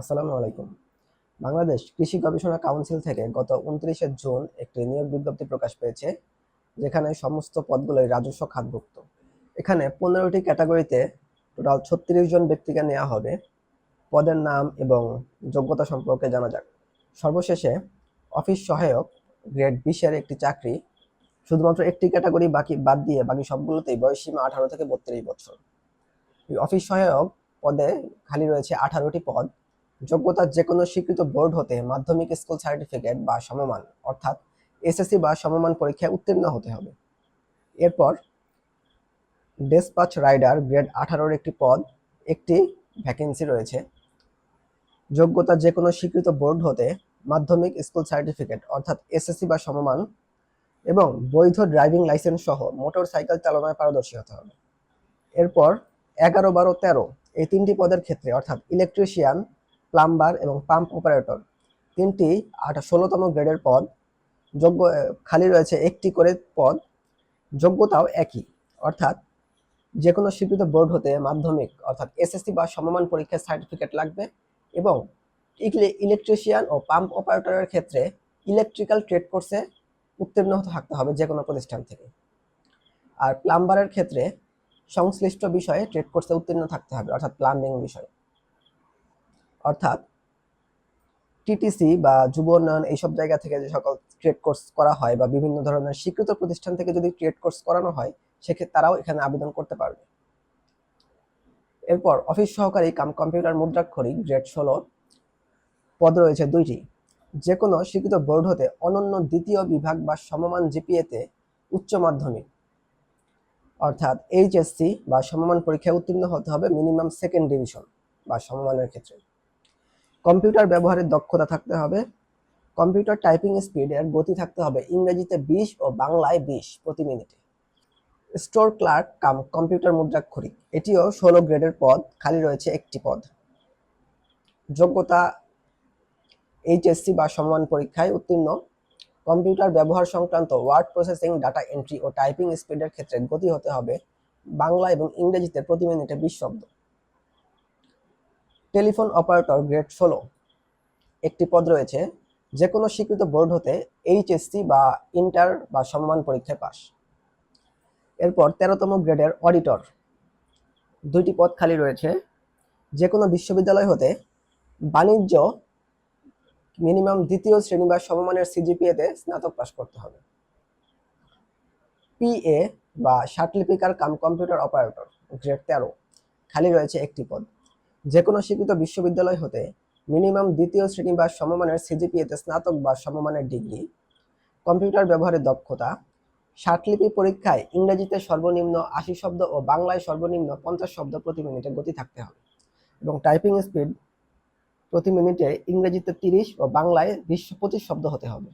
আসসালামু আলাইকুম। বাংলাদেশ কৃষি গবেষণা কাউন্সিল থেকে গত উনত্রিশে জুন একটি নিয়োগ বিজ্ঞপ্তি প্রকাশ পেয়েছে, যেখানে সমস্ত পদগুলোই রাজস্ব খাতভুক্ত। এখানে পনেরোটি ক্যাটাগরিতে টোটাল ছত্রিশ জন ব্যক্তিকে নেওয়া হবে। পদের নাম এবং যোগ্যতা সম্পর্কে জানা যাক। সর্বশেষে অফিস সহায়ক গ্রেড বিশের একটি চাকরি, শুধুমাত্র একটি ক্যাটাগরি বাকি বাদ দিয়ে বাকি সবগুলোতেই বয়সসীমা আঠারো থেকে বত্রিশ বছর। অফিস সহায়ক পদে খালি রয়েছে আঠারোটি পদ। যোগ্যতা যে কোনো স্বীকৃত বোর্ড হতে মাধ্যমিক স্কুল সার্টিফিকেট বা সমমান, অর্থাৎ এসএসসি বা সমমান পরীক্ষায় উত্তীর্ণ হতে হবে। এরপর ডেসপাচ রাইডার গ্রেড আঠারোর একটি পদ, একটি ভ্যাকেন্সি রয়েছে। যোগ্যতা যে কোনো স্বীকৃত বোর্ড হতে মাধ্যমিক স্কুল সার্টিফিকেট, অর্থাৎ এসএসসি বা সমমান, এবং বৈধ ড্রাইভিং লাইসেন্স সহ মোটর সাইকেল চালনায় পারদর্শী হতে হবে। এরপর, এগারো বারো তেরো, এই তিনটি পদের ক্ষেত্রে, অর্থাৎ ইলেকট্রিশিয়ান প্লাম্বার এবং পাম্প অপারেটর। তিনটি আট ষোলোতম গ্রেডের পদ। যোগ্য খালি রয়েছে একটি করে পদ। যোগ্যতাও একই। অর্থাৎ যে কোনো স্বীকৃত বোর্ড হতে মাধ্যমিক, অর্থাৎ এসএসসি বা সমমান পরীক্ষার সার্টিফিকেট লাগবে এবং ইলেকট্রিশিয়ান ও পাম্প অপারেটরের ক্ষেত্রে ইলেকট্রিক্যাল ট্রেড কোর্সে উত্তীর্ণ থাকতে হবে যে কোনো প্রতিষ্ঠান থেকে। আর প্লাম্বারের ক্ষেত্রে সংশ্লিষ্ট বিষয়ে ট্রেড কোর্সে উত্তীর্ণ থাকতে হবে, অর্থাৎ প্লাম্বিং বিষয়। অর্থাৎ টিটিসি বা যুব উন্নয়ন এইসব জায়গা থেকে যে সকল ট্রেড কোর্স করা হয় বা বিভিন্ন ধরনের স্বীকৃত প্রতিষ্ঠান থেকে যদি ট্রেড কোর্স করানো হয়, সেক্ষেত্রে তারাও এখানে আবেদন করতে পারবে। এরপর অফিস সহকারী কাম কম্পিউটার মুদ্রাক্ষরিক গ্রেড ষোলো পদ রয়েছে দুইটি। যে কোনো স্বীকৃত বোর্ড হতে অনন্য দ্বিতীয় বিভাগ বা সমমান জিপিএতে উচ্চ মাধ্যমিক। অর্থাৎ এইচএসসি বা সমমান পরীক্ষায় উত্তীর্ণ হতে হবে মিনিমাম সেকেন্ড ডিভিশন বা সমমানের ক্ষেত্রে। কম্পিউটার ব্যবহারের দক্ষতা থাকতে হবে, কম্পিউটার টাইপিং স্পিড এর গতি থাকতে হবে ইংরেজিতে বিশ ও বাংলায় বিশ প্রতি মিনিটে। স্টোর ক্লার্ক কাম কম্পিউটার মুদ্রাক্ষরিক, এটিও ষোলো গ্রেডের পদ, খালি রয়েছে একটি পদ। যোগ্যতা, এইচএসসি বা সমমান পরীক্ষায় উত্তীর্ণ। কম্পিউটার ব্যবহার সংক্রান্ত ওয়ার্ড প্রসেসিং, ডাটা এন্ট্রি ও টাইপিং স্পিডের ক্ষেত্রে গতি হতে হবে বাংলা এবং ইংরেজিতে প্রতি মিনিটে বিশ শব্দ। টেলিফোন অপারেটর গ্রেড ষোলো। একটি পদ রয়েছে যে কোনো স্বীকৃত বোর্ড হতে এইচএসসি বা ইন্টার বা সম্মান পরীক্ষায় পাস। এরপর তেরোতম গ্রেডের অডিটর। দুইটি পদ খালি রয়েছে যে কোনো বিশ্ববিদ্যালয় হতে বাণিজ্য মিনিমাম দ্বিতীয় শ্রেণি বা সমমানের সিজিপিএতে স্নাতক পাস করতে হবে। পিএ বা ষাটলিপিকার কাম কম্পিউটার অপারেটর, গ্রেড তেরো। খালি রয়েছে একটি পদ। যে কোনো স্বীকৃত বিশ্ববিদ্যালয় হতে মিনিমাম দ্বিতীয় শ্রেণি বা সমমানের সিজিপিএতে স্নাতক বা সমমানের ডিগ্রি, কম্পিউটার ব্যবহারের দক্ষতা ষাটলিপি পরীক্ষায় ইংরেজিতে সর্বনিম্ন আশি শব্দ ও বাংলায় সর্বনিম্ন পঞ্চাশ শব্দ প্রতি মিনিটে গতি থাকতে হবে এবং টাইপিং স্পিড প্রতি মিনিটে ইংরেজিতে তিরিশ ও বাংলায় বিশ পঁচিশ শব্দ হতে হবে।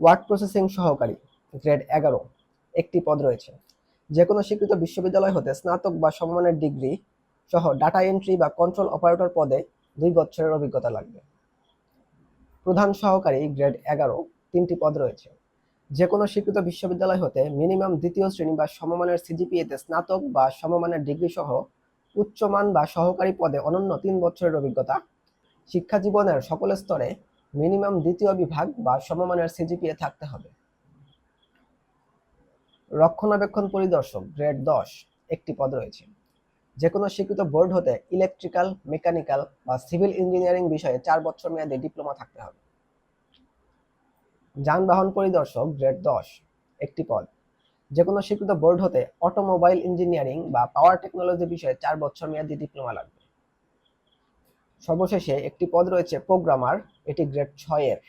ওয়ার্ড প্রসেসিং সহকারী, গ্রেড এগারো, একটি পদ রয়েছে। যে কোনো স্বীকৃত বিশ্ববিদ্যালয় হতে স্নাতক বা সমমানের ডিগ্রি সহ ডাটা এন্ট্রি বা কন্ট্রোল অপারেটর পদে দুই বছরের অভিজ্ঞতা লাগবে। প্রধান সহকারী গ্রেড এগারো, তিনটি পদ রয়েছে। যে কোনো স্বীকৃত বিশ্ববিদ্যালয় হতে মিনিমাম দ্বিতীয় শ্রেণি বা সমমানের সিজিপিএতে স্নাতক বা সমমানের ডিগ্রি সহ উচ্চমান বা সহকারী পদে অনন্য তিন বছরের অভিজ্ঞতা। শিক্ষা জীবনের সকল স্তরে মিনিমাম দ্বিতীয় বিভাগ বা সমমানের সিজিপিএ থাকতে হবে। রক্ষণাবেক্ষণ পরিদর্শক গ্রেড দশ, একটি পদ রয়েছে। যে কোনো স্বীকৃত বোর্ড হতে ইলেকট্রিক্যাল, মেকানিক্যাল বা সিভিল ইঞ্জিনিয়ারিং বিষয়ে চার বছর মেয়াদে ডিপ্লোমা থাকতে হবে। যানবাহন পরিদর্শক গ্রেড দশ, একটি পদ। যে কোনো স্বীকৃত বোর্ড হতে অটোমোবাইল ইঞ্জিনিয়ারিং বা পাওয়ার টেকনোলজি বিষয়ে চার বছর মেয়াদী ডিপ্লোমা লাগবে। সর্বশেষে একটি পদ রয়েছে প্রোগ্রামার, এটি গ্রেড ছয়ের।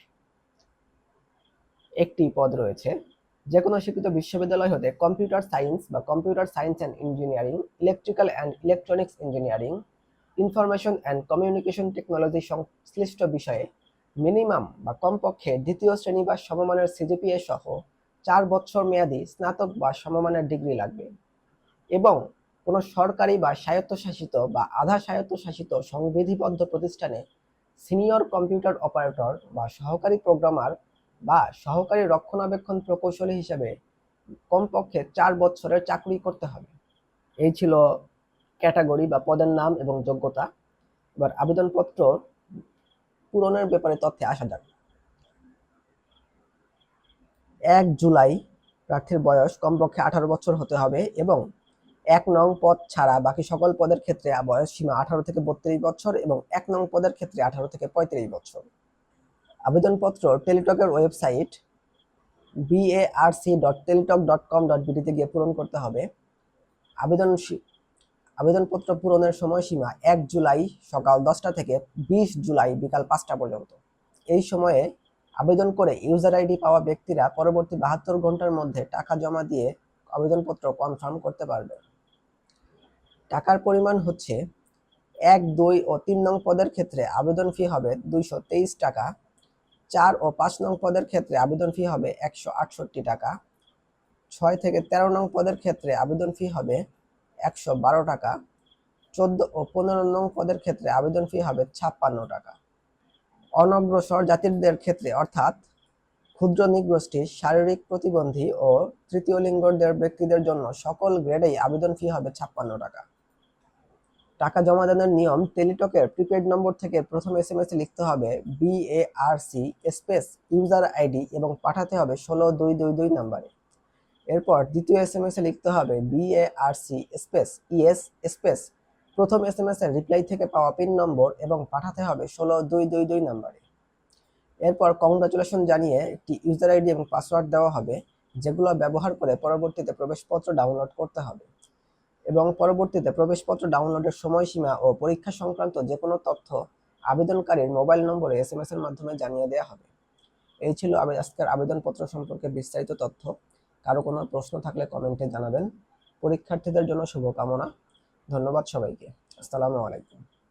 একটি পদ রয়েছে যে কোনো শিক্ষিত বিশ্ববিদ্যালয় হতে কম্পিউটার সায়েন্স বা computer science and engineering, electrical and electronics engineering, information and communication technology সংশ্লিষ্ট বিষয়ে মিনিমাম বা কমপক্ষে দ্বিতীয় শ্রেণি বা সমমানের সিজিপিএ সহ চার বছর মেয়াদী স্নাতক বা সমমানের ডিগ্রি লাগবে। এবং কোনো সরকারি বা স্বায়ত্তশাসিত বা আধা স্বায়ত্তশাসিত সংবিধিবদ্ধ প্রতিষ্ঠানে সিনিয়র কম্পিউটার অপারেটর বা সহকারী প্রোগ্রামার বা সহকারী রক্ষণাবেক্ষণ প্রকৌশলী হিসেবে কমপক্ষে চার বছরের চাকরি করতে হবে। এই ছিল ক্যাটাগরি বা পদের নাম এবং যোগ্যতা। এবার আবেদনপত্র পূরণের ব্যাপারে তথ্যে আসা যাক। এক জুলাই প্রার্থীর বয়স কমপক্ষে আঠারো বছর হতে হবে এবং এক নং পদ ছাড়া বাকি সকল পদের ক্ষেত্রে বয়স সীমা আঠারো থেকে বত্রিশ বছর এবং এক নং পদের ক্ষেত্রে আঠারো থেকে পঁয়ত্রিশ বছর। আবেদনপত্র টেলিটকের website BARC dot Teletalk dot com dot বিডিতে গিয়ে পূরণ করতে হবে। আবেদন আবেদনপত্র পূরণের সময়সীমা এক জুলাই সকাল দশটা থেকে বিশ জুলাই বিকাল পাঁচটা পর্যন্ত। এই সময়ে আবেদন করে ইউজার আইডি পাওয়া ব্যক্তিরা পরবর্তী বাহাত্তর ঘণ্টার মধ্যে টাকা জমা দিয়ে আবেদনপত্র কনফার্ম করতে পারবে টাকার পরিমাণ হচ্ছে এক, দুই ও তিন নং পদের ক্ষেত্রে আবেদন ফি হবে দুইশো তেইশ টাকা। চার ও পাঁচ নং পদের ক্ষেত্রে আবেদন ফি হবে একশো আটষট্টি টাকা। ছয় থেকে তেরো নং পদের ক্ষেত্রে আবেদন ফি হবে একশো বারো টাকা। চোদ্দ ও পনেরো নং পদের ক্ষেত্রে আবেদন ফি হবে ছাপ্পান্ন টাকা। অনগ্রসর জাতিদের ক্ষেত্রে অর্থাৎ ক্ষুদ্র নিগোষ্ঠী, শারীরিক প্রতিবন্ধী ও তৃতীয় লিঙ্গদের ব্যক্তিদের জন্য সকল গ্রেডেই আবেদন ফি হবে ছাপ্পান্ন টাকা। টাকা জমা দানের নিয়ম টেলিটকের প্রিপেড নম্বর থেকে প্রথম এস এম এস লিখতে হবে বিএআরসি স্পেস ইউজার আইডি এবং পাঠাতে হবে ষোলো দুই দুই দুই নাম্বারে। এরপর দ্বিতীয় এস এম এস লিখতে হবে বিএআরসি স্পেস ইএস স্পেস প্রথম এস এম এস এর রিপ্লাই থেকে পাওয়া পিন নম্বর এবং পাঠাতে হবে ষোলো দুই দুই দুই নাম্বারে। এরপর কংগ্রাচুলেশন জানিয়ে একটি ইউজার আইডি এবং পাসওয়ার্ড দেওয়া হবে, যেগুলো ব্যবহার করে পরবর্তীতে প্রবেশপত্র ডাউনলোড করতে হবে। এবং পরবর্তীতে প্রবেশপত্র ডাউনলোডের সময়সীমা ও পরীক্ষা সংক্রান্ত যে কোনো তথ্য আবেদনকারীর মোবাইল নম্বরে এস এম এর মাধ্যমে জানিয়ে দেওয়া হবে। এই ছিল আজকের আবেদনপত্র সম্পর্কে বিস্তারিত তথ্য। কারও কোনো প্রশ্ন থাকলে কমেন্টে জানাবেন। পরীক্ষার্থীদের জন্য শুভকামনা। ধন্যবাদ সবাইকে। আসসালামু আলাইকুম।